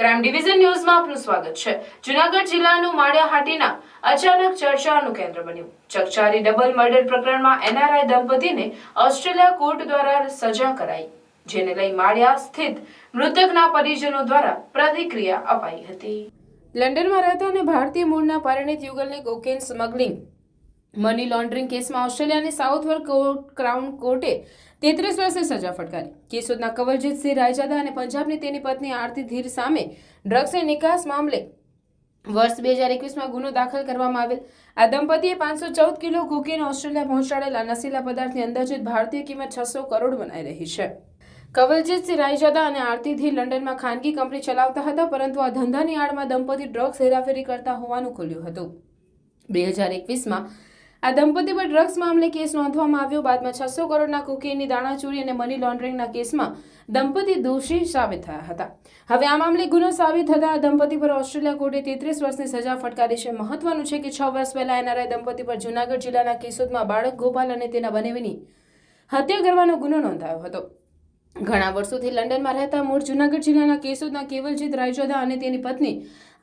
Crime division ન્યૂઝમાં આપનું સ્વાગત છે. જુનાગઢ જિલ્લાનું માળિયાહાટીના અચાનક ચર્ચાનું કેન્દ્ર બન્યું. ચકચારી ડબલ મર્ડર પ્રકરણમાં એનઆરઆઈ દંપતીને ઓસ્ટ્રેલિયા કોર્ટ દ્વારા સજા કરાઈ, જેને લઈ માળિયા સ્થિત મૃતકના પરિજનો દ્વારા પ્રતિક્રિયા અપાઈ હતી. લંડનમાં રહેતા અને ભારતીય મૂળના પરિણિત યુગલને કોકેન સ્મગલિંગ મની લોન્ડરિંગ કેસમાં ઓસ્ટ્રેલિયાની સાઉથવર્ક કોર્ટ, ક્રાઉન કોર્ટે તેત્રીસ વર્ષની સજા ફટકારી. કેશોદના કવલજીતસિંહ રાયજાદા અને પંજાબની તેની પત્ની આરતી ધીર સામે ડ્રગ્સની નિકાસ મામલે વર્ષ બે હજાર એકવીસમાં ગુનો દાખલ કરવામાં આવેલ. આ દંપતીએ પાંચસો ચૌદ કિલો કોકેન ઓસ્ટ્રેલિયા પહોંચાડેલા નશીલા પદાર્થની અંદાજિત ભારતીય કિંમત છસો કરોડ બનાઈ રહી છે. કવલજીતસિંહ રાયજાદા અને આરતી ધીર લંડનમાં ખાનગી કંપની ચલાવતા હતા, પરંતુ આ ધંધાની આડમાં દંપતી ડ્રગ્સ હેરાફેરી કરતા હોવાનું ખુલ્યું હતું. બે હજાર એકવીસમાં આ દંપતી પર ડ્રગ્સ મામલે કેસ નોંધવામાં આવ્યો. બાદમાં છસો કરોડના કોકેનની દાણાચોરી અને મની લોન્ડરિંગના કેસમાં દંપતી દોષી સાબિત થયા હતા. હવે આ મામલે ગુનો સાબિત થતા દંપતી પર ઓસ્ટ્રેલિયા કોર્ટે તેત્રીસ વર્ષની સજા ફટકારી છે. મહત્વનું છે કે છ વર્ષ પહેલા એનઆરઆઈ દંપતી પર જૂનાગઢ જિલ્લાના કેસોદમાં બાળક ગોપાલ અને તેના બનેવીની હત્યા કરવાનો ગુનો નોંધાયો હતો. ઘણા વર્ષોથી લંડનમાં રહેતા મૂળ જૂનાગઢ જિલ્લાના કેશોદના કેવલજીત રાયચોદા અને તેની પત્ની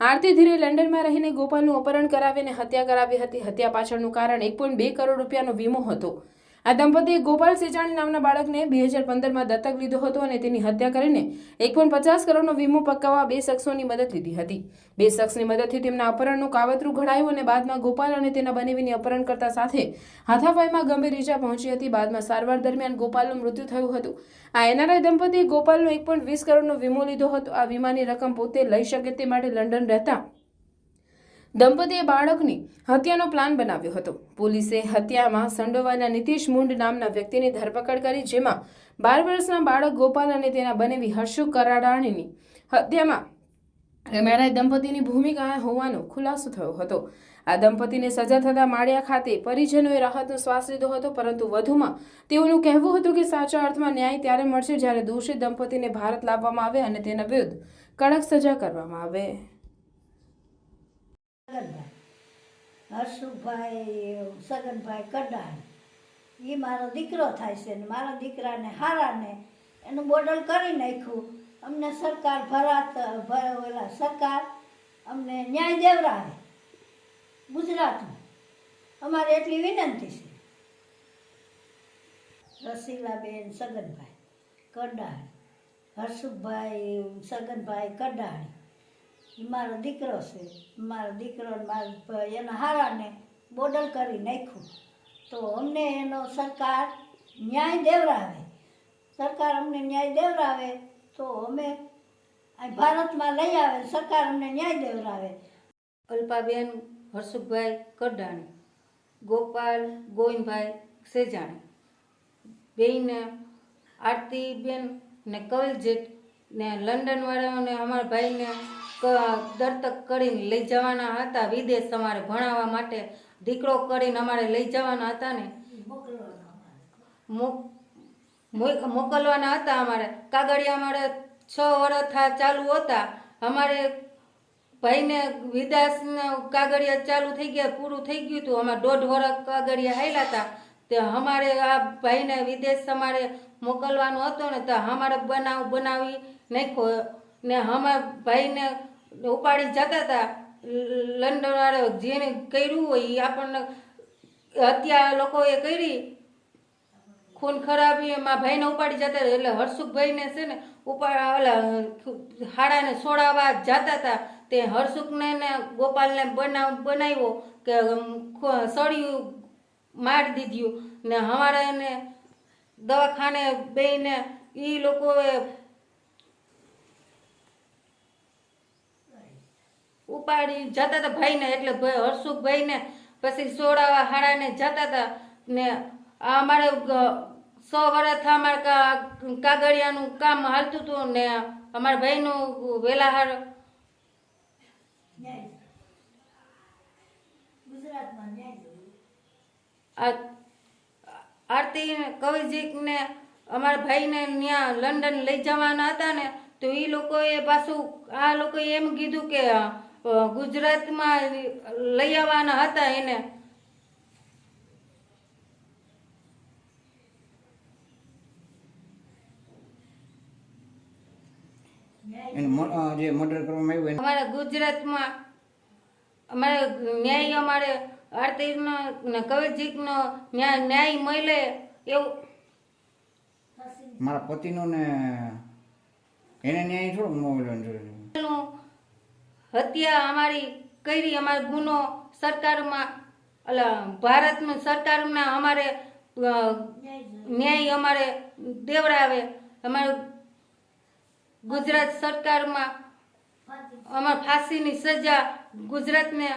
આરતી ધીરે લંડનમાં રહીને ગોપાલનું અપહરણ કરાવીને હત્યા કરાવી હતી. હત્યા પાછળનું કારણ એક પોઈન્ટ બે કરોડ રૂપિયાનો વીમો હતો. આ દંપતીએ ગોપાલ સેજાણી નામના બાળકને બે હજાર પંદરમાં દત્તક લીધો હતો અને તેની હત્યા કરીને એક પણ પચાસ કરોડનો વીમો પકાવવા બે શખ્સોની મદદ લીધી હતી. બે શખ્સની મદદથી તેમના અપહરણનું કાવતરું ઘડાયું અને બાદમાં ગોપાલ અને તેના બનેવીની અપહરણ કરતા સાથે હાથાફાઈમાં ગંભીર ઈજા પહોંચી હતી. બાદમાં સારવાર દરમિયાન ગોપાલનું મૃત્યુ થયું હતું. આ એનઆરઆઈ દંપતીએ ગોપાલનો એક પોઈન્ટ વીસ કરોડનો વીમો લીધો હતો. આ વીમાની રકમ પોતે લઈ શકે તે માટે લંડન રહેતા દંપતીએ બાળકની હત્યાનો પ્લાન બનાવ્યો હતો. પોલીસે હત્યામાં સંડોવાયેલા નીતિશ મુંડ નામના વ્યક્તિની ધરપકડ કરી, જેમાં બાર વર્ષના બાળક ગોપાલ અને તેના બનેવી હર્ષુ કરાડાણીની હત્યામાં એમઆરઆઈ દંપતીની ભૂમિકા હોવાનો ખુલાસો થયો હતો. આ દંપતીને સજા થતા માળિયા ખાતે પરિજનોએ રાહતનો શ્વાસ લીધો હતો, પરંતુ વધુમાં તેઓનું કહેવું હતું કે સાચા અર્થમાં ન્યાય ત્યારે મળશે જ્યારે દોષિત દંપતીને ભારત લાવવામાં આવે અને તેના વિરુદ્ધ કડક સજા કરવામાં આવે. સગનભાઈ. હર્ષુભાઈ, સગનભાઈ કડાણ. એ મારો દીકરો થાય છે મારા દીકરાને હારાને એનું બોર્ડર કરી નાખ્યું. અમને સરકાર ભરાત, ભ- સરકાર અમને ન્યાય દેવરાવે. ગુજરાતમાં. અમારે એટલી વિનંતી છે. રસીલાબેન સગનભાઈ કડાણ. હર્ષુભાઈ, સગનભાઈ કડાણી. મારો દીકરો છે. મારો દીકરો મારા એના હારાને બોડલ કરી નાખ્યું. તો અમને એનો સરકાર ન્યાય દેવરાવે સરકાર અમને ન્યાય દેવરાવે તો અમે ભારતમાં લઈ આવે, સરકાર અમને ન્યાય દેવરાવે અલ્પાબેન હર્ષુભાઈ કડાણી ગોપાલ ગોવિંદભાઈ સેજાણી બેન આરતીબેન ને કવલજીત ને લંડનવાળાઓને, અમારા ભાઈને દત્તક કરીને લઈ જવાના હતા. વિદેશ અમારે ભણાવવા માટે દીકરો કરીને અમારે લઈ જવાના હતા ને. મોક- મોક- મોકલવાના હતા અમારે. કાગળિયા અમારે છ વર્ષ ચાલુ હતા. અમારે ભાઈને વિદાસના કાગળિયા ચાલુ થઈ ગયા, પૂરું થઈ ગયું હતું અમારે દોઢ વર્ષ કાગળિયા હાલ્યા હતા. તે અમારે આ ભાઈને વિદેશ અમારે મોકલવાનો હતો ને, તો અમારે બનાવ બનાવી નાખ્યો. ને અમારા ભાઈને ઉપાડી જતા હતા લંડનવાળો જેને કર્યું હોય એ આપણને હત્યા લોકોએ કરી. ખૂન ખરાબી, એમાં ભાઈને ઉપાડી જતા એટલે હર્ષુખભાઈને છે ને ઉપાડ, ઓલા, હાડાને છોડાવવા જતા હતા તે હર્ષુખને ને ગોપાલને બનાવ, બનાવ્યો કે સળિયું મારી દીધું. ને એને દવાખાને બેને એ લોકોએ ઉપાડી જતા હતા ભાઈને એટલે ભાઈ હર્ષુખભાઈને પછી સોડાવા હાડાને જતા હતા ને આ અમારે સો વર્ષ અમારે કા- કાગળિયાનું કામ હાલતું હતું ને અમારા ભાઈનું વેલાહાર આરતી કવિજીને અમારા ભાઈને ત્યાં લંડન લઈ જવાના હતા ને તો એ લોકોએ પાછું આ લોકોએ એમ કીધું કે ગુજરાતમાં લઈ આવવાના હતા એને. જે મર્ડર કરવામાં આવ્યું એને ગુજરાતમાં અમારે ન્યાય અમારે આરતીનો ને કવિજીકનો ન્યાય ન્યાય મળે એવું. મારા પતિનો ને એને ન્યાય જોઈએ નું હત્યા અમારી કરી, અમારો ગુનો સરકારમાં એટલે ભારતનું સરકારમાં અમારે ન્યાય અમારે દેવડાવે. અમારે ગુજરાત સરકારમાં અમારે ફાંસીની સજા ગુજરાતને